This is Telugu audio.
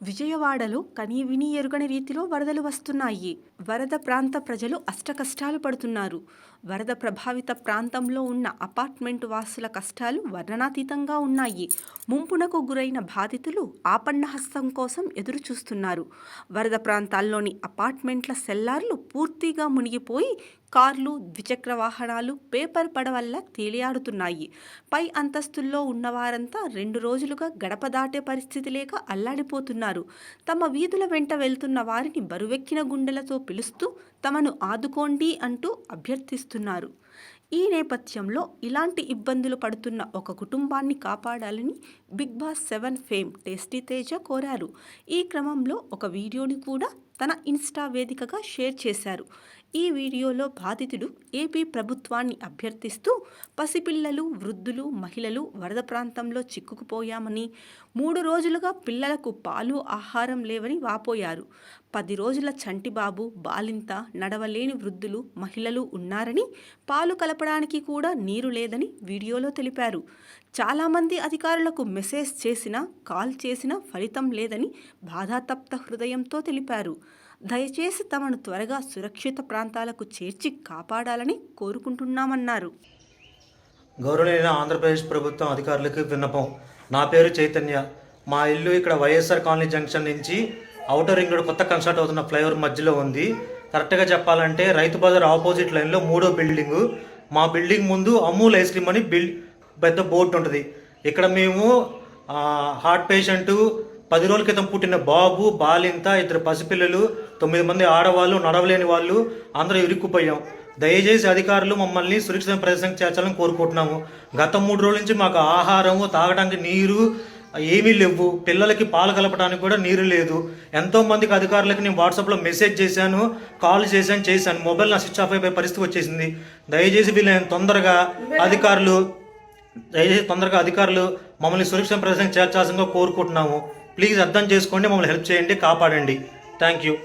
విజయవాడలో కనీవిని ఎరుగని రీతిలో వరదలు వస్తున్నాయి. వరద ప్రాంత ప్రజలు అష్టకష్టాలు పడుతున్నారు. వరద ప్రభావిత ప్రాంతంలో ఉన్న అపార్ట్మెంట్ వాసుల కష్టాలు వర్ణనాతీతంగా ఉన్నాయి. ముంపునకు గురైన బాధితులు ఆపన్న హస్తం కోసం ఎదురు చూస్తున్నారు వరద ప్రాంతాల్లోని అపార్ట్మెంట్ల సెల్లార్లు పూర్తిగా మునిగిపోయి కార్లు ద్విచక్ర వాహనాలు పేపర్ పడవల్ల తేలియాడుతున్నాయి. పై అంతస్తుల్లో ఉన్నవారంతా రెండు రోజులుగా గడప దాటే పరిస్థితి లేక అల్లాడిపోతున్నారు. తమ వీధుల వెంట వెళ్తున్న వారిని బరువెక్కిన గుండెలతో పిలుస్తూ తమను ఆదుకోండి అంటూ అభ్యర్థిస్తున్నారు. ఈ నేపథ్యంలో ఇలాంటి ఇబ్బందులు పడుతున్న ఒక కుటుంబాన్ని కాపాడాలని Bigg Boss seven fame tasty Teja కోరారు. ఈ క్రమంలో ఒక వీడియోని కూడా తన ఇన్స్టా వేదికగా షేర్ చేశారు. ఈ వీడియోలో బాధితుడు ఏపీ ప్రభుత్వాన్ని అభ్యర్థిస్తూ పసిపిల్లలు వృద్ధులు మహిళలు వరద ప్రాంతంలో చిక్కుకుపోయామని మూడు రోజులుగా పిల్లలకు పాలు ఆహారం లేవని వాపోయారు. పది రోజుల చంటిబాబు బాలింత నడవలేని వృద్ధులు మహిళలు ఉన్నారని పాలు కలపడానికి కూడా నీరు లేదని వీడియోలో తెలిపారు. చాలామంది అధికారులకు మెసేజ్ చేసినా కాల్ చేసినా ఫలితం లేదని బాధాతప్త హృదయంతో తెలిపారు. దయచేసి తమను త్వరగా సురక్షిత ప్రాంతాలకు చేర్చి కాపాడాలని కోరుకుంటున్నామన్నారు. గౌరవనీయ ఆంధ్రప్రదేశ్ ప్రభుత్వం అధికారులకు విన్నపం. నా పేరు చైతన్య. మా ఇల్లు ఇక్కడ వైఎస్ఆర్ కాలనీ జంక్షన్ నుంచి అవుటర్ రింగ్ రోడ్ కొత్త కన్స్ట్రక్ట్ అవుతున్న ఫ్లైఓవర్ మధ్యలో ఉంది. కరెక్ట్గా చెప్పాలంటే రైతు బజార్ ఆపోజిట్ లైన్లో మూడో బిల్డింగు. మా బిల్డింగ్ ముందు అమూల్ ఐస్ క్రీమ్ అని బిల్ పెద్ద బోర్డు ఉంటుంది. ఇక్కడ మేము హార్ట్ పేషెంటు పది రోజుల క్రితం పుట్టిన బాబు బాలింత ఇద్దరు పసిపిల్లలు తొమ్మిది మంది ఆడవాళ్ళు నడవలేని వాళ్ళు అందరూ ఇరుక్కుపోయాం. దయచేసి అధికారులు మమ్మల్ని సురక్షిత ప్రదేశం చేర్చాలని కోరుకుంటున్నాము. గత మూడు రోజుల నుంచి మాకు ఆహారము తాగడానికి నీరు ఏమీ లేవు. పిల్లలకి పాలు కలపడానికి కూడా నీరు లేదు. ఎంతో మందికి అధికారులకి నేను వాట్సాప్లో మెసేజ్ చేశాను కాల్ చేశాను చేశాను. మొబైల్ నా స్విచ్ ఆఫ్ అయిపోయే పరిస్థితి వచ్చేసింది. దయచేసి వీళ్ళని తొందరగా అధికారులు దయచేసి తొందరగా అధికారులు మమ్మల్ని సురక్షిత ప్రదేశం చేర్చాల్సిందిగా కోరుకుంటున్నాము. ప్లీజ్ అర్థం చేసుకోండి మమ్మల్ని హెల్ప్ చేయండి కాపాడండి. Thank you